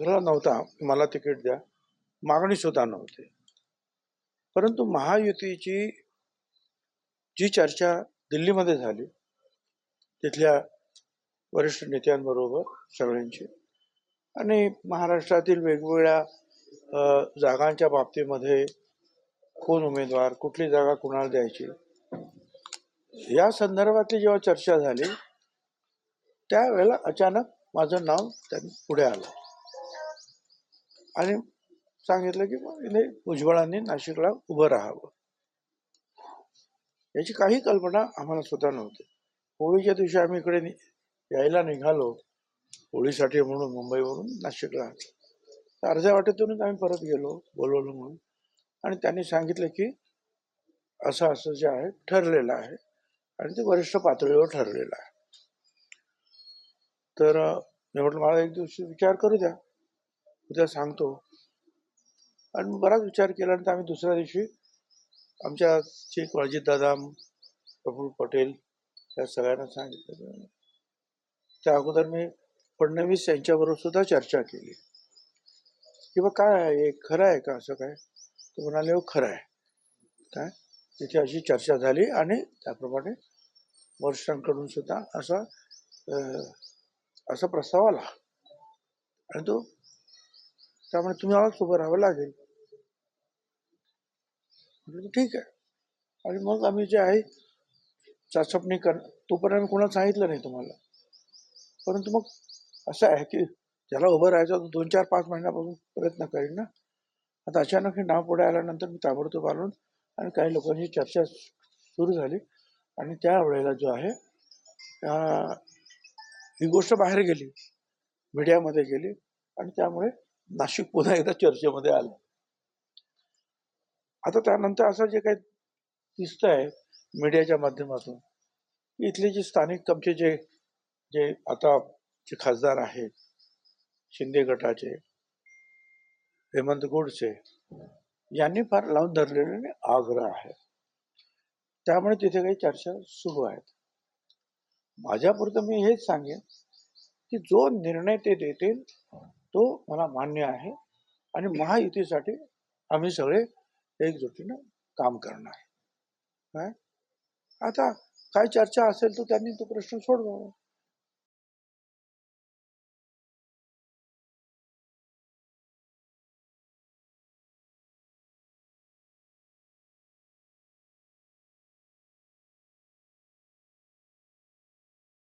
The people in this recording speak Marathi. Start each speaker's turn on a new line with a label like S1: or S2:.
S1: आग्रह नव्हता. मला तिकीट द्या. मागणी सुद्धा नव्हती. परंतु महायुतीची जी चर्चा दिल्लीमध्ये झाली तिथल्या वरिष्ठ नेत्यांबरोबर सगळ्यांची आणि महाराष्ट्रातील वेगवेगळ्या जागांच्या बाबतीमध्ये कोण उमेदवार कुठली जागा कुणाला द्यायची या संदर्भातली जेव्हा चर्चा झाली त्यावेळेला अचानक माझं नाव त्यांनी पुढे आलं. आणि सांगितलं की मग भुजबळांनी नाशिकला उभं राहावं. याची काही कल्पना आम्हाला सुद्धा नव्हती. होळीच्या दिवशी आम्ही इकडे यायला निघालो होळीसाठी म्हणून मुंबईवरून नाशिकला. तर अर्ध्या वाटेतूनच आम्ही परत गेलो बोलवलं म्हणून. आणि त्यांनी सांगितलं की असं असं जे आहे ठरलेलं आहे. आणि ते वरिष्ठ पातळीवर ठरलेलं आहे. तर मी म्हटलं मला एक दिवशी विचार करू द्या. उद्या सांगतो. आणि बराच विचार केल्यानंतर आम्ही दुसऱ्या दिवशी आमच्या चीफ दादा प्रफुल्ल पटेल या सगळ्यांना सांगितलं. त्या अगोदर मी फडणवीस यांच्याबरोबर सुद्धा चर्चा केली. की बा काय आहे? हे खरं आहे का असं काय? तो म्हणाले हो खरं आहे. काय? तिथे अशी चर्चा झाली आणि त्याप्रमाणे वरिष्ठांकडून सुद्धा असा असा प्रस्ताव आला. आणि तो त्यामुळे तुम्ही आवाज उभं राहावं लागेल. म्हणजे ठीक आहे. आणि मग आम्ही जे आहे चाचपणी कर तोपर्यंत आम्ही कोणाला सांगितलं नाही तुम्हाला. परंतु मग असं आहे की ज्याला उभं राहायचं दोन चार पाच महिन्यापासून प्रयत्न करेन ना. आता अचानक हे नाव पुढे आल्यानंतर मी ताबडतोब आलो आणि काही लोकांची चर्चा सुरू झाली. आणि त्यावेळेला जो आहे ही गोष्ट बाहेर गेली. मीडियामध्ये गेली. आणि त्यामुळे नाशिक पुन्हा एकदा चर्चेमध्ये आलं. आता त्यानंतर असं जे काही दिसत आहे मीडियाच्या माध्यमातून इथले जे स्थानिक आमचे जे जे आता जे खासदार आहेत शिंदे गटाचे हेमंत गोडसे यांनी फार लावून धरलेले आग्रह आहे. त्यामुळे तिथे काही चर्चा सुरू आहेत. माझ्यापुरतं मी हेच सांगेन की जो निर्णय ते देतील तो मला मान्य आहे. आणि महायुतीसाठी आम्ही सगळे एकजुटीनं काम करणार काय आता काय चर्चा असेल तर त्यांनी तो प्रश्न सोडवावा.